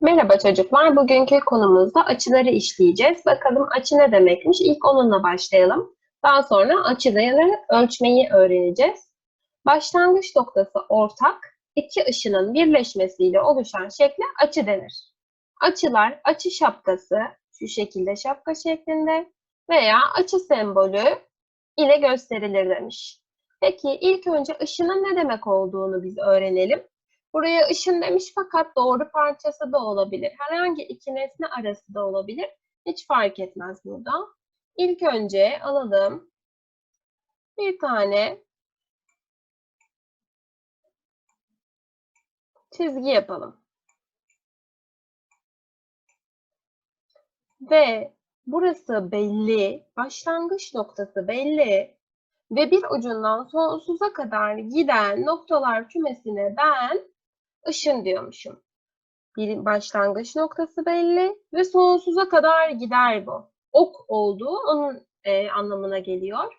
Merhaba çocuklar. Bugünkü konumuzda açıları işleyeceğiz. Bakalım açı ne demekmiş? İlk onunla başlayalım. Daha sonra açıları ölçmeyi öğreneceğiz. Başlangıç noktası ortak, iki ışının birleşmesiyle oluşan şekle açı denir. Açılar açı şapkası, şu şekilde şapka şeklinde veya açı sembolü ile gösterilir demiş. Peki ilk önce ışının ne demek olduğunu biz öğrenelim. Buraya ışın demiş fakat doğru parçası da olabilir. Herhangi iki nesne arası da olabilir. Hiç fark etmez burada. İlk önce alalım. Bir tane çizgi yapalım. Ve burası belli, başlangıç noktası belli ve bir ucundan sonsuza kadar giden noktalar kümesine ben ışın diyormuşum. Bir başlangıç noktası belli ve sonsuza kadar gider bu. Ok olduğu onun e, anlamına geliyor.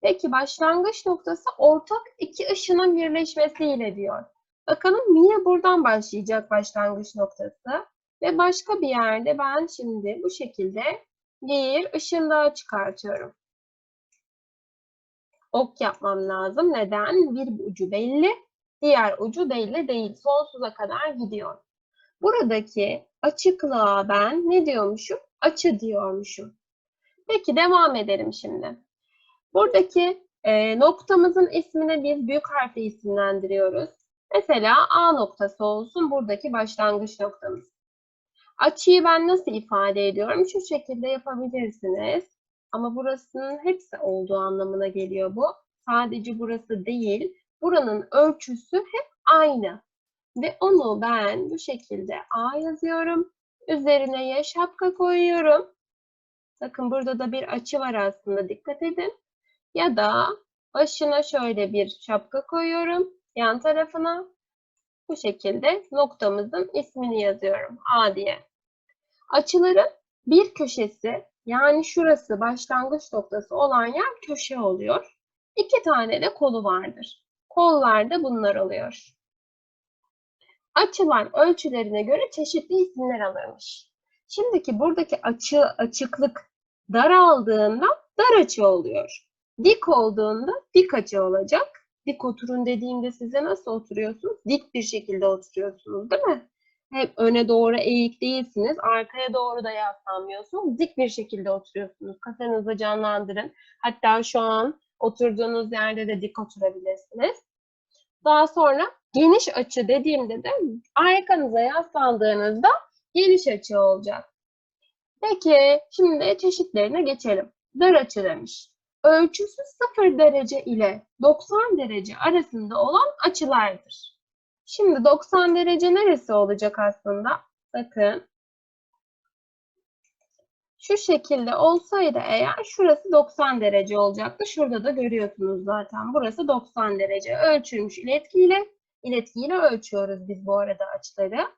Peki başlangıç noktası ortak iki ışının birleşmesiyle diyor. Bakalım niye buradan başlayacak başlangıç noktası? Ve başka bir yerde ben şimdi bu şekilde bir ışın daha çıkartıyorum. Ok yapmam lazım. Neden? Bir ucu belli, diğer ucu belli değil. Sonsuza kadar gidiyor. Buradaki açıklığa ben ne diyormuşum? Açı diyormuşum. Peki devam edelim şimdi. Buradaki e, noktamızın ismini biz büyük harfle isimlendiriyoruz. Mesela A noktası olsun buradaki başlangıç noktamız. Açıyı ben nasıl ifade ediyorum? Şu şekilde yapabilirsiniz. Ama burasının hepsi olduğu anlamına geliyor bu. Sadece burası değil. Buranın ölçüsü hep aynı. Ve onu ben bu şekilde A yazıyorum. Üzerine ya şapka koyuyorum. Bakın burada da bir açı var aslında dikkat edin. Ya da başına şöyle bir şapka koyuyorum. Yan tarafına bu şekilde noktamızın ismini yazıyorum A diye. Açıların bir köşesi yani şurası başlangıç noktası olan yer köşe oluyor. İki tane de kolu vardır. Kollarda bunlar oluyor. Açılar ölçülerine göre çeşitli isimler alırmış. Şimdiki buradaki açı, açıklık daraldığında dar açı oluyor. Dik olduğunda dik açı olacak. Dik oturun dediğimde size nasıl oturuyorsunuz? Dik bir şekilde oturuyorsunuz değil mi? Hep öne doğru eğik değilsiniz, arkaya doğru da yaslanmıyorsunuz. Dik bir şekilde oturuyorsunuz. Kafanızı canlandırın. Hatta şu an oturduğunuz yerde de dik oturabilirsiniz. Daha sonra geniş açı dediğimde de arkanıza yaslandığınızda geniş açı olacak. Peki şimdi çeşitlerine geçelim. Dar açı demiş. Ölçüsü 0 derece ile 90 derece arasında olan açılardır. Şimdi 90 derece neresi olacak aslında? Bakın. Şu şekilde olsaydı eğer şurası 90 derece olacaktı. Şurada da görüyorsunuz zaten. Burası 90 derece. Ölçülmüş iletkiyle. İletkiyle ölçüyoruz biz bu arada açıları.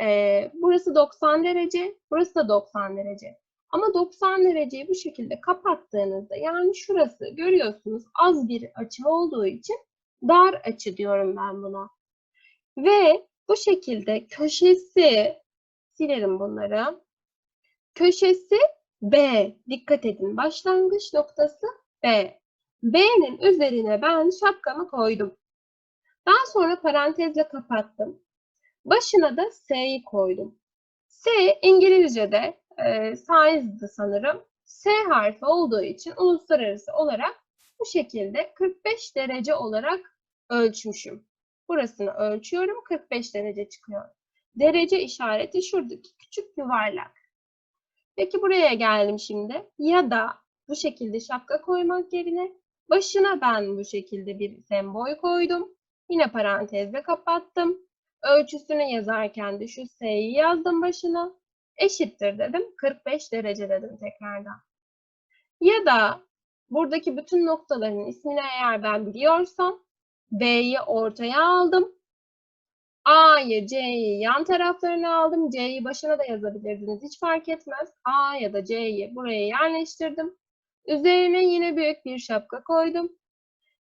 Ee, burası 90 derece. Burası da 90 derece. Ama 90 dereceyi bu şekilde kapattığınızda yani şurası görüyorsunuz az bir açı olduğu için dar açı diyorum ben buna. Ve bu şekilde köşesi silerim bunları. Köşesi B. Dikkat edin. Başlangıç noktası B. B'nin üzerine ben şapkamı koydum. Daha sonra parantezle kapattım. Başına da S'yi koydum. S İngilizce'de e, size'dı sanırım. S harfi olduğu için uluslararası olarak bu şekilde 45 derece olarak ölçmüşüm. Burasını ölçüyorum. 45 derece çıkıyor. Derece işareti şuradaki küçük yuvarlak. Peki buraya geldim şimdi. Ya da bu şekilde şapka koymak yerine başına ben bu şekilde bir sembol koydum. Yine parantezle kapattım. Ölçüsünü yazarken de şu S'yi yazdım başına. Eşittir dedim. 45 derece dedim tekrardan. Ya da buradaki bütün noktaların ismini eğer ben biliyorsam B'yi ortaya aldım. A'yı, C'yi yan taraflarına aldım. C'yi başına da yazabilirdiniz. Hiç fark etmez. A ya da C'yi buraya yerleştirdim. Üzerine yine büyük bir şapka koydum.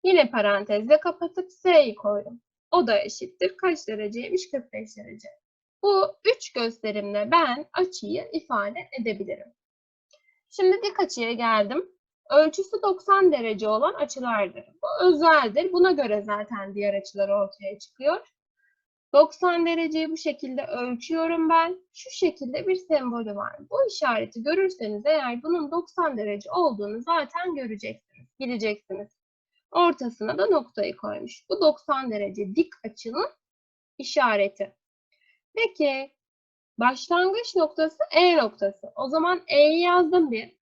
Yine parantezle kapatıp S'yi koydum. O da eşittir. Kaç dereceymiş? 45 derece. Bu üç gösterimle ben açıyı ifade edebilirim. Şimdi dik açıya geldim. Ölçüsü 90 derece olan açılardır. Bu özeldir. Buna göre zaten diğer açılar ortaya çıkıyor. 90 dereceyi bu şekilde ölçüyorum ben. Şu şekilde bir sembolü var. Bu işareti görürseniz eğer bunun 90 derece olduğunu zaten göreceksiniz, bileceksiniz. Ortasına da noktayı koymuş. Bu 90 derece dik açının işareti. Peki başlangıç noktası E noktası. O zaman E'yi yazdım bir.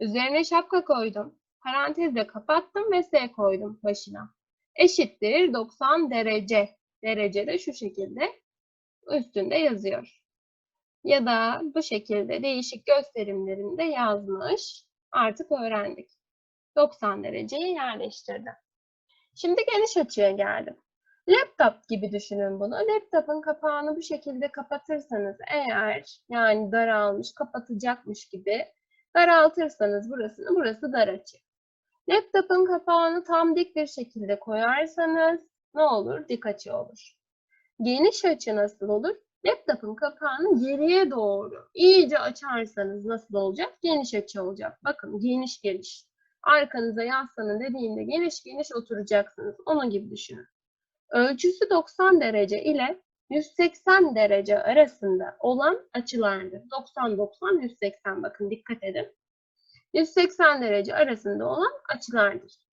Üzerine şapka koydum. Parantezle kapattım ve S koydum başına. Eşittir 90 derece. Derece de şu şekilde üstünde yazıyor. Ya da bu şekilde değişik gösterimlerinde yazmış. Artık öğrendik. 90 dereceyi yerleştirdim. Şimdi geniş açıya geldim. Laptop gibi düşünün bunu. Laptopun kapağını bu şekilde kapatırsanız eğer yani daralmış, kapatacakmış gibi daraltırsanız burasını, burası dar açı. Laptopun kapağını tam dik bir şekilde koyarsanız ne olur? Dik açı olur. Geniş açı nasıl olur? Laptopun kapağını geriye doğru iyice açarsanız nasıl olacak? Geniş açı olacak. Bakın geniş geniş. Arkanıza yaslanın dediğimde geniş geniş oturacaksınız. Onun gibi düşünün. Ölçüsü 90 derece ile 180 derece arasında olan açılardır. 90-90-180 bakın dikkat edin. 180 derece arasında olan açılardır.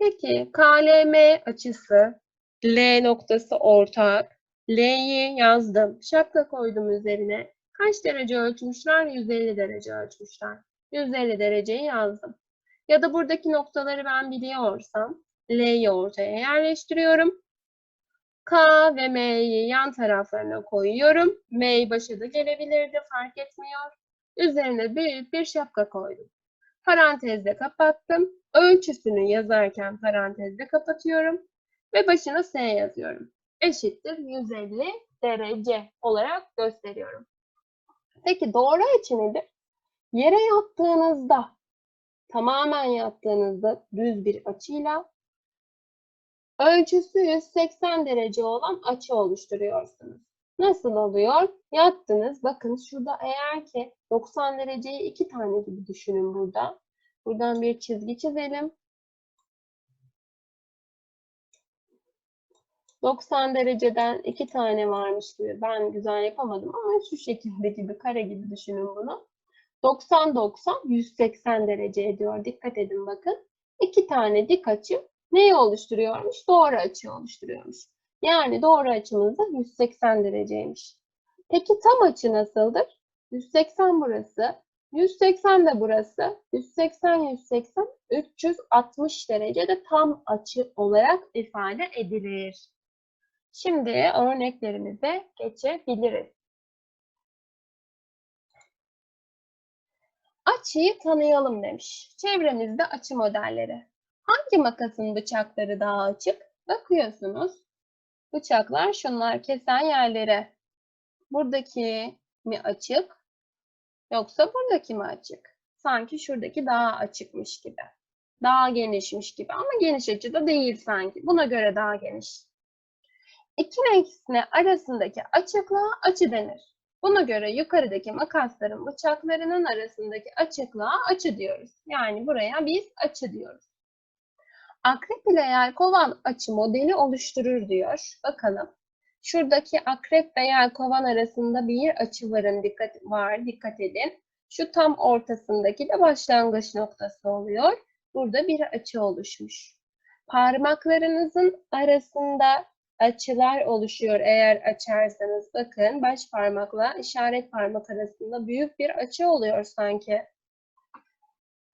Peki KLM açısı L noktası ortak. L'yi yazdım. Şapka koydum üzerine. Kaç derece ölçmüşler? 150 derece ölçmüşler. 150 dereceyi yazdım. Ya da buradaki noktaları ben biliyorsam L'yi ortaya yerleştiriyorum. K ve M'yi yan taraflarına koyuyorum. M başa da gelebilirdi fark etmiyor. Üzerine büyük bir şapka koydum. Parantezle kapattım. Ölçüsünü yazarken parantezle kapatıyorum. Ve başına S yazıyorum. Eşittir 150 derece olarak gösteriyorum. Peki doğru açı nedir? Yere yattığınızda, tamamen yattığınızda düz bir açıyla ölçüsü 180 derece olan açı oluşturuyorsunuz. Nasıl oluyor? Yattınız. Bakın şurada eğer ki 90 dereceyi iki tane gibi düşünün burada. Buradan bir çizgi çizelim. 90 dereceden iki tane varmış gibi. Ben güzel yapamadım ama şu şekilde gibi, kare gibi düşünün bunu. 90-90, 180 derece ediyor. Dikkat edin bakın. İki tane dik açı neyi oluşturuyormuş? Doğru açı oluşturuyormuş. Yani doğru açımız da 180 dereceymiş. Peki tam açı nasıldır? 180 burası, 180 de burası. 180, 180, 360 derece de tam açı olarak ifade edilir. Şimdi örneklerimize geçebiliriz. Açıyı tanıyalım demiş. Çevremizde açı modelleri. Hangi makasın bıçakları daha açık? Bakıyorsunuz. Bıçaklar şunlar kesen yerlere. Buradaki mi açık? Yoksa buradaki mi açık? Sanki şuradaki daha açıkmış gibi. Daha genişmiş gibi ama geniş açıda değil sanki. Buna göre daha geniş. İki renksine arasındaki açıklığa açı denir. Buna göre yukarıdaki makasların bıçaklarının arasındaki açıklığa açı diyoruz. Yani buraya biz açı diyoruz. Akrep ile yelkovan açı modeli oluşturur diyor. Bakalım. Şuradaki akrep ve yelkovan arasında bir açı varın dikkat, var. Dikkat edin. Şu tam ortasındaki de başlangıç noktası oluyor. Burada bir açı oluşmuş. Parmaklarınızın arasında açılar oluşuyor eğer açarsanız. Bakın baş parmakla işaret parmak arasında büyük bir açı oluyor sanki.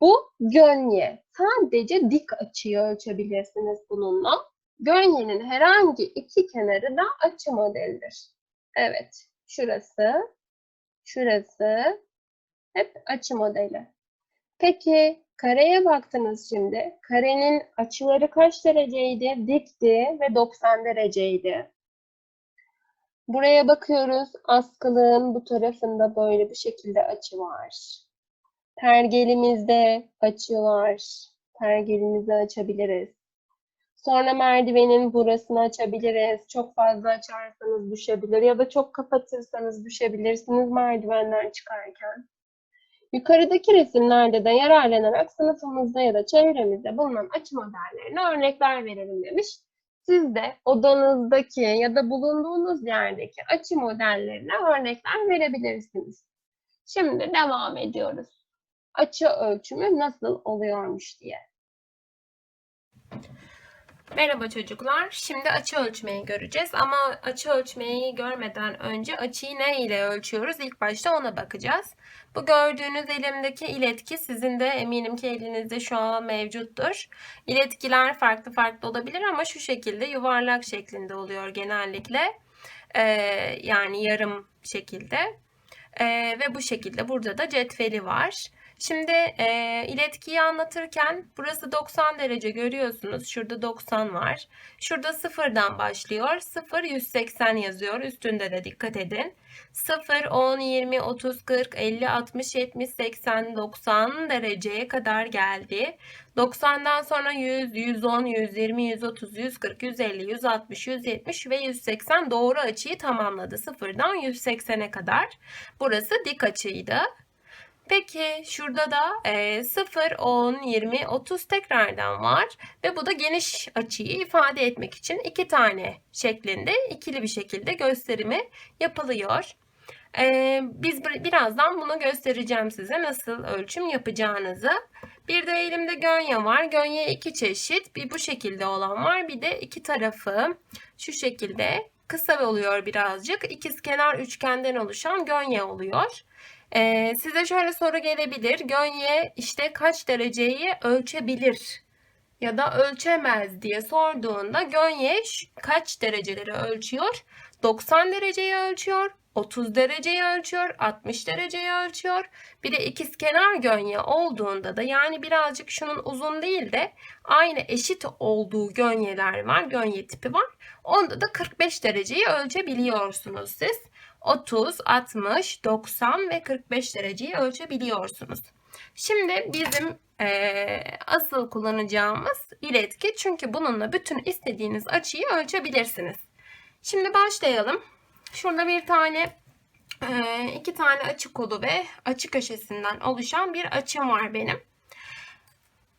Bu gönye. Sadece dik açıyı ölçebilirsiniz bununla. Gönyenin herhangi iki kenarı da açı modelidir. Evet, şurası, şurası hep açı modeli. Peki kareye baktınız şimdi. Karenin açıları kaç dereceydi? Dikti ve 90 dereceydi. Buraya bakıyoruz. Askılığın bu tarafında böyle bir şekilde açı var. Pergelimizde açı var. Pergelimizi açabiliriz. Sonra merdivenin burasını açabiliriz. Çok fazla açarsanız düşebilir ya da çok kapatırsanız düşebilirsiniz merdivenden çıkarken. Yukarıdaki resimlerde de yararlanarak sınıfımızda ya da çevremizde bulunan açı modellerine örnekler verelim demiş. Siz de odanızdaki ya da bulunduğunuz yerdeki açı modellerine örnekler verebilirsiniz. Şimdi devam ediyoruz. Açı ölçümü nasıl oluyormuş diye. Merhaba çocuklar. Şimdi açı ölçmeyi göreceğiz ama açı ölçmeyi görmeden önce açıyı ne ile ölçüyoruz? İlk başta ona bakacağız. Bu gördüğünüz elimdeki iletki sizin de eminim ki elinizde şu an mevcuttur. İletkiler farklı farklı olabilir ama şu şekilde yuvarlak şeklinde oluyor genellikle. Ee, yani yarım şekilde. Ee, ve bu şekilde burada da cetveli var. Şimdi e, iletkiyi anlatırken burası 90 derece görüyorsunuz. Şurada 90 var. Şurada sıfırdan başlıyor. 0 180 yazıyor. Üstünde de dikkat edin. 0 10 20 30 40 50 60 70 80 90 dereceye kadar geldi. 90'dan sonra 100, 110, 120, 130, 140, 150, 160, 170 ve 180 doğru açıyı tamamladı. Sıfırdan 180'e kadar. Burası dik açıydı. Peki şurada da e, 0, 10, 20, 30 tekrardan var ve bu da geniş açıyı ifade etmek için iki tane şeklinde ikili bir şekilde gösterimi yapılıyor. E, biz birazdan bunu göstereceğim size nasıl ölçüm yapacağınızı. Bir de elimde gönye var. Gönye iki çeşit. Bir bu şekilde olan var. Bir de iki tarafı şu şekilde kısa oluyor birazcık. İkizkenar üçgenden oluşan gönye oluyor. Ee, size şöyle soru gelebilir. Gönye işte kaç dereceyi ölçebilir ya da ölçemez diye sorduğunda gönye kaç dereceleri ölçüyor? 90 dereceyi ölçüyor, 30 dereceyi ölçüyor, 60 dereceyi ölçüyor. Bir de ikizkenar gönye olduğunda da yani birazcık şunun uzun değil de aynı eşit olduğu gönyeler var, gönye tipi var. Onda da 45 dereceyi ölçebiliyorsunuz siz. 30, 60, 90 ve 45 dereceyi ölçebiliyorsunuz. Şimdi bizim e, asıl kullanacağımız iletki çünkü bununla bütün istediğiniz açıyı ölçebilirsiniz. Şimdi başlayalım. Şurada bir tane e, iki tane açı kolu ve açı köşesinden oluşan bir açım var benim.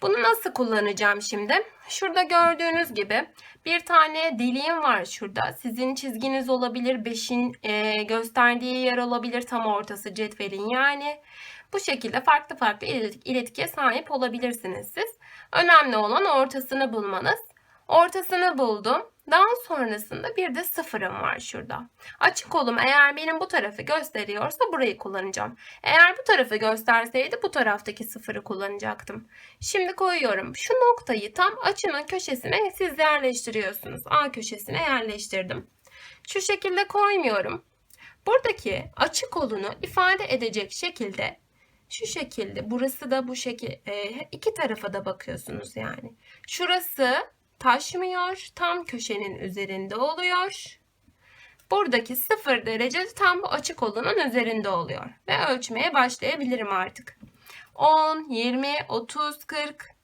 Bunu nasıl kullanacağım şimdi? Şurada gördüğünüz gibi bir tane deliğim var şurada. Sizin çizginiz olabilir. 5'in e, gösterdiği yer olabilir. Tam ortası cetvelin yani. Bu şekilde farklı farklı iletkiye sahip olabilirsiniz siz. Önemli olan ortasını bulmanız. Ortasını buldum. Daha sonrasında bir de sıfırım var şurada. Açık kolum eğer benim bu tarafı gösteriyorsa burayı kullanacağım. Eğer bu tarafı gösterseydi bu taraftaki sıfırı kullanacaktım. Şimdi koyuyorum. Şu noktayı tam açının köşesine siz yerleştiriyorsunuz. A köşesine yerleştirdim. Şu şekilde koymuyorum. Buradaki açık kolunu ifade edecek şekilde şu şekilde burası da bu şekil iki tarafa da bakıyorsunuz yani. Şurası taşmıyor. Tam köşenin üzerinde oluyor. Buradaki 0 derece tam bu açık olanın üzerinde oluyor. Ve ölçmeye başlayabilirim artık. 10, 20, 30, 40,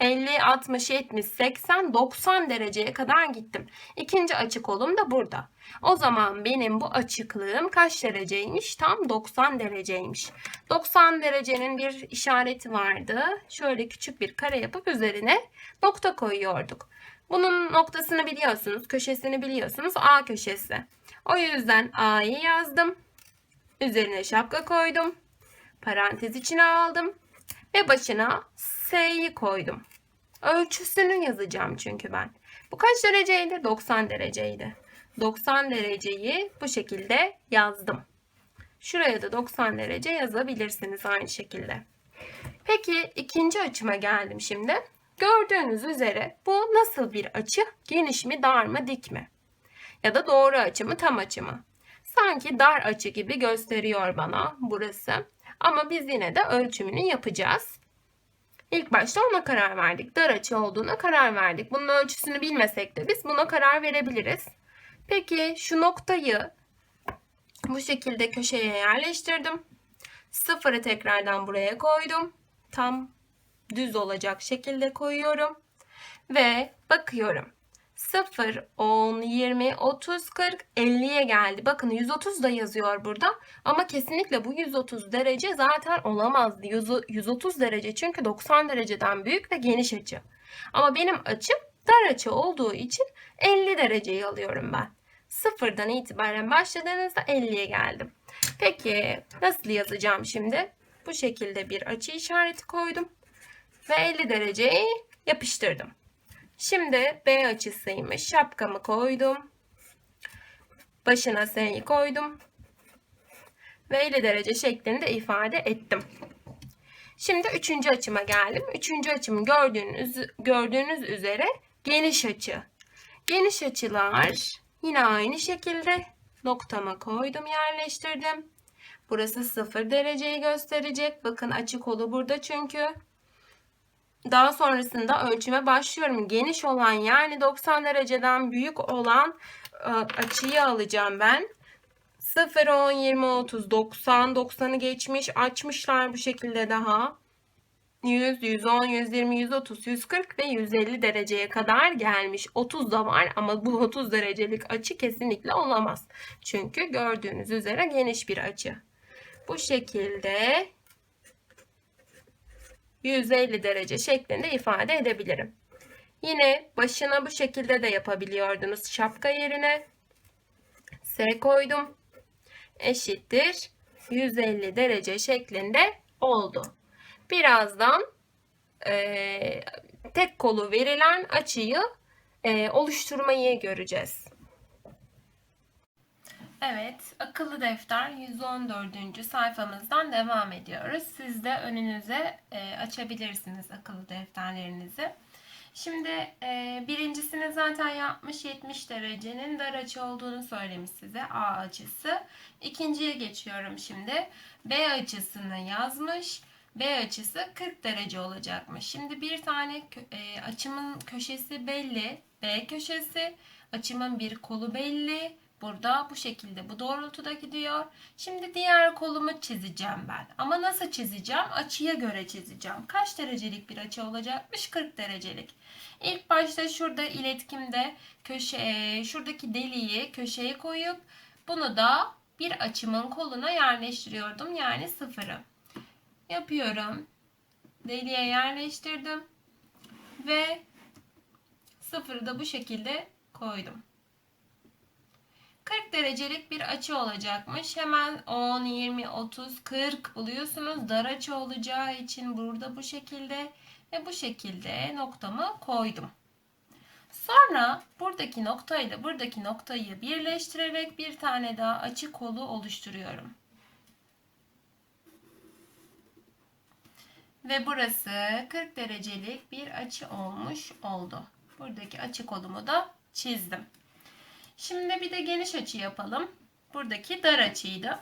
50, 60, 70, 80, 90 dereceye kadar gittim. İkinci açık olum da burada. O zaman benim bu açıklığım kaç dereceymiş? Tam 90 dereceymiş. 90 derecenin bir işareti vardı. Şöyle küçük bir kare yapıp üzerine nokta koyuyorduk. Bunun noktasını biliyorsunuz, köşesini biliyorsunuz. A köşesi. O yüzden A'yı yazdım. Üzerine şapka koydum. Parantez içine aldım. Ve başına S'yi koydum. Ölçüsünü yazacağım çünkü ben. Bu kaç dereceydi? 90 dereceydi. 90 dereceyi bu şekilde yazdım. Şuraya da 90 derece yazabilirsiniz aynı şekilde. Peki ikinci açıma geldim şimdi. Gördüğünüz üzere bu nasıl bir açı? Geniş mi, dar mı, dik mi? Ya da doğru açı mı, tam açı mı? Sanki dar açı gibi gösteriyor bana burası. Ama biz yine de ölçümünü yapacağız. İlk başta ona karar verdik. Dar açı olduğuna karar verdik. Bunun ölçüsünü bilmesek de biz buna karar verebiliriz. Peki şu noktayı bu şekilde köşeye yerleştirdim. Sıfırı tekrardan buraya koydum. Tam düz olacak şekilde koyuyorum. Ve bakıyorum. 0, 10, 20, 30, 40, 50'ye geldi. Bakın 130 da yazıyor burada. Ama kesinlikle bu 130 derece zaten olamazdı. 130 derece çünkü 90 dereceden büyük ve geniş açı. Ama benim açım dar açı olduğu için 50 dereceyi alıyorum ben. Sıfırdan itibaren başladığınızda 50'ye geldim. Peki nasıl yazacağım şimdi? Bu şekilde bir açı işareti koydum. Ve 50 dereceyi yapıştırdım. Şimdi B açısıymış. Şapkamı koydum. Başına S'yi koydum. Ve 50 derece şeklinde ifade ettim. Şimdi üçüncü açıma geldim. Üçüncü açımı gördüğünüz, gördüğünüz üzere geniş açı. Geniş açılar yine aynı şekilde noktama koydum, yerleştirdim. Burası 0 dereceyi gösterecek. Bakın açı kolu burada çünkü. Daha sonrasında ölçüme başlıyorum. Geniş olan yani 90 dereceden büyük olan e, açıyı alacağım ben. 0, 10, 20, 30, 90, 90'ı geçmiş. Açmışlar bu şekilde daha. 100, 110, 120, 130, 140 ve 150 dereceye kadar gelmiş. 30 da var ama bu 30 derecelik açı kesinlikle olamaz. Çünkü gördüğünüz üzere geniş bir açı. Bu şekilde 150 derece şeklinde ifade edebilirim. Yine başına bu şekilde de yapabiliyordunuz. Şapka yerine S koydum. Eşittir 150 derece şeklinde oldu. Birazdan e, tek kolu verilen açıyı e, oluşturmayı göreceğiz. Evet, akıllı defter 114. sayfamızdan devam ediyoruz. Siz de önünüze e, açabilirsiniz akıllı defterlerinizi. Şimdi e, birincisini zaten yapmış 70 derecenin dar açı olduğunu söylemiş size A açısı. İkinciye geçiyorum şimdi. B açısını yazmış. B açısı 40 derece olacakmış. Şimdi bir tane e, açımın köşesi belli. B köşesi. Açımın bir kolu belli. Burada bu şekilde bu doğrultuda gidiyor. Şimdi diğer kolumu çizeceğim ben. Ama nasıl çizeceğim? Açıya göre çizeceğim. Kaç derecelik bir açı olacakmış? 40 derecelik. İlk başta şurada iletkimde köşe, şuradaki deliği köşeye koyup bunu da bir açımın koluna yerleştiriyordum. Yani sıfırı. Yapıyorum. Deliğe yerleştirdim. Ve sıfırı da bu şekilde koydum. 40 derecelik bir açı olacakmış. Hemen 10, 20, 30, 40 buluyorsunuz. Dar açı olacağı için burada bu şekilde ve bu şekilde noktamı koydum. Sonra buradaki noktayla buradaki noktayı birleştirerek bir tane daha açı kolu oluşturuyorum. Ve burası 40 derecelik bir açı olmuş oldu. Buradaki açı kolumu da çizdim. Şimdi bir de geniş açı yapalım. Buradaki dar açıydı.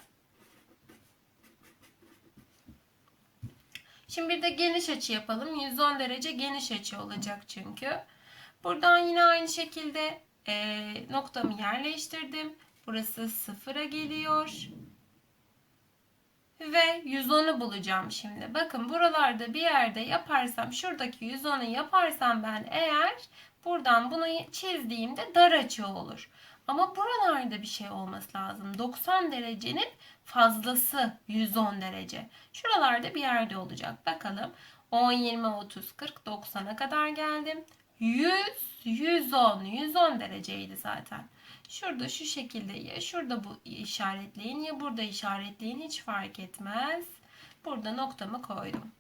Şimdi bir de geniş açı yapalım. 110 derece geniş açı olacak çünkü. Buradan yine aynı şekilde e, noktamı yerleştirdim. Burası sıfıra geliyor. Ve 110'u bulacağım şimdi. Bakın buralarda bir yerde yaparsam şuradaki 110'u yaparsam ben eğer buradan bunu çizdiğimde dar açı olur. Ama buralarda bir şey olması lazım. 90 derecenin fazlası 110 derece. Şuralarda bir yerde olacak. Bakalım 10, 20, 30, 40, 90'a kadar geldim. 100, 110, 110 dereceydi zaten. Şurada şu şekilde ya şurada bu işaretleyin ya burada işaretleyin hiç fark etmez. Burada noktamı koydum.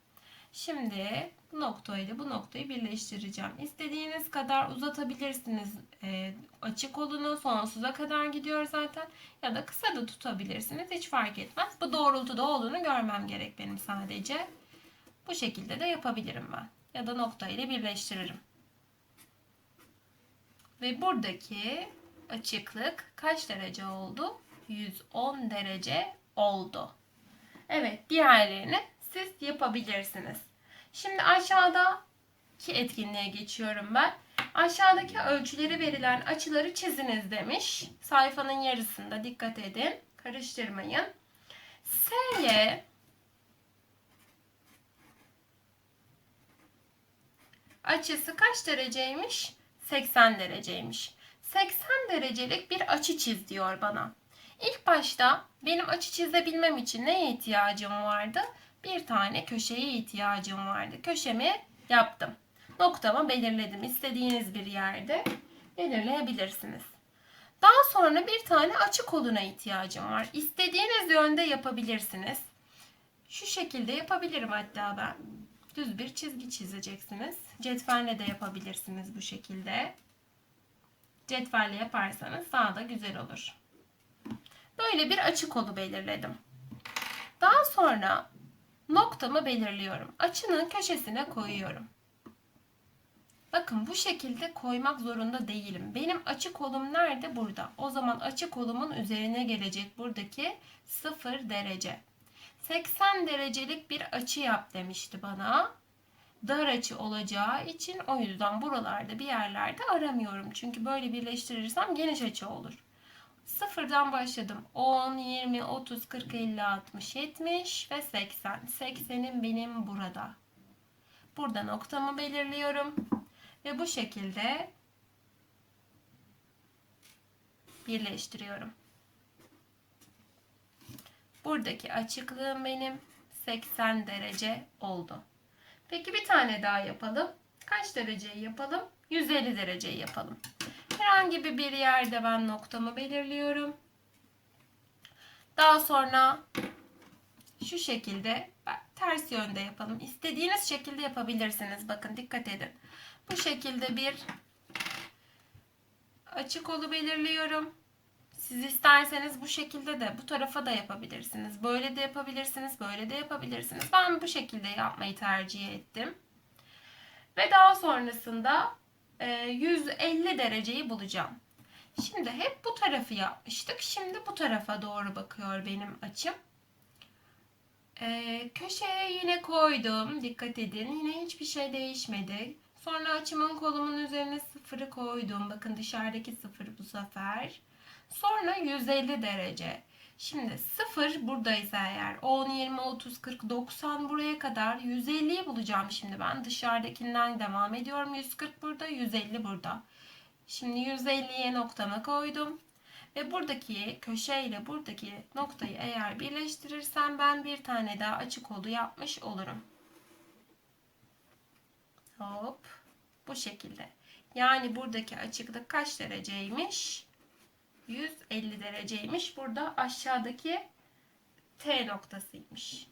Şimdi bu noktayla bu noktayı birleştireceğim. İstediğiniz kadar uzatabilirsiniz e, açık kolunu sonsuza kadar gidiyor zaten. Ya da kısa da tutabilirsiniz. Hiç fark etmez. Bu doğrultuda olduğunu görmem gerek benim sadece. Bu şekilde de yapabilirim ben. Ya da nokta ile birleştiririm. Ve buradaki açıklık kaç derece oldu? 110 derece oldu. Evet diğerlerini siz yapabilirsiniz. Şimdi aşağıdaki etkinliğe geçiyorum ben. Aşağıdaki ölçüleri verilen açıları çiziniz demiş. Sayfanın yarısında dikkat edin. Karıştırmayın. S'ye açısı kaç dereceymiş? 80 dereceymiş. 80 derecelik bir açı çiz diyor bana. İlk başta benim açı çizebilmem için neye ihtiyacım vardı? Bir tane köşeye ihtiyacım vardı. Köşemi yaptım. Noktamı belirledim. İstediğiniz bir yerde belirleyebilirsiniz. Daha sonra bir tane açı koluna ihtiyacım var. İstediğiniz yönde yapabilirsiniz. Şu şekilde yapabilirim hatta ben. Düz bir çizgi çizeceksiniz. Cetvelle de yapabilirsiniz bu şekilde. Cetvelle yaparsanız daha da güzel olur. Böyle bir açı kolu belirledim. Daha sonra noktamı belirliyorum. Açının köşesine koyuyorum. Bakın bu şekilde koymak zorunda değilim. Benim açı kolum nerede? Burada. O zaman açı kolumun üzerine gelecek buradaki 0 derece. 80 derecelik bir açı yap demişti bana. Dar açı olacağı için o yüzden buralarda bir yerlerde aramıyorum. Çünkü böyle birleştirirsem geniş açı olur. Sıfırdan başladım. 10, 20, 30, 40, 50, 60, 70 ve 80. 80'im benim burada. Burada noktamı belirliyorum. Ve bu şekilde birleştiriyorum. Buradaki açıklığım benim 80 derece oldu. Peki bir tane daha yapalım. Kaç dereceyi yapalım? 150 dereceyi yapalım. Herhangi bir yerde ben noktamı belirliyorum. Daha sonra şu şekilde ters yönde yapalım. İstediğiniz şekilde yapabilirsiniz. Bakın dikkat edin. Bu şekilde bir açı kolu belirliyorum. Siz isterseniz bu şekilde de bu tarafa da yapabilirsiniz. Böyle de yapabilirsiniz, böyle de yapabilirsiniz. Ben bu şekilde yapmayı tercih ettim. Ve daha sonrasında 150 dereceyi bulacağım. Şimdi hep bu tarafı yapmıştık. Şimdi bu tarafa doğru bakıyor benim açım. Ee, köşeye yine koydum. Dikkat edin. Yine hiçbir şey değişmedi. Sonra açımın kolumun üzerine sıfırı koydum. Bakın dışarıdaki sıfır bu sefer. Sonra 150 derece. Şimdi 0 buradaysa eğer 10, 20, 30, 40, 90 buraya kadar 150'yi bulacağım şimdi ben. Dışarıdakinden devam ediyorum. 140 burada, 150 burada. Şimdi 150'ye noktamı koydum. Ve buradaki köşe ile buradaki noktayı eğer birleştirirsem ben bir tane daha açık kolu yapmış olurum. Hop. Bu şekilde. Yani buradaki açıklık kaç dereceymiş? 150 dereceymiş. Burada aşağıdaki T noktasıymış.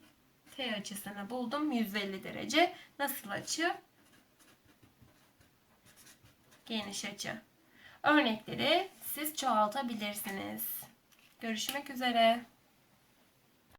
T açısını buldum. 150 derece. Nasıl açı? Geniş açı. Örnekleri siz çoğaltabilirsiniz. Görüşmek üzere.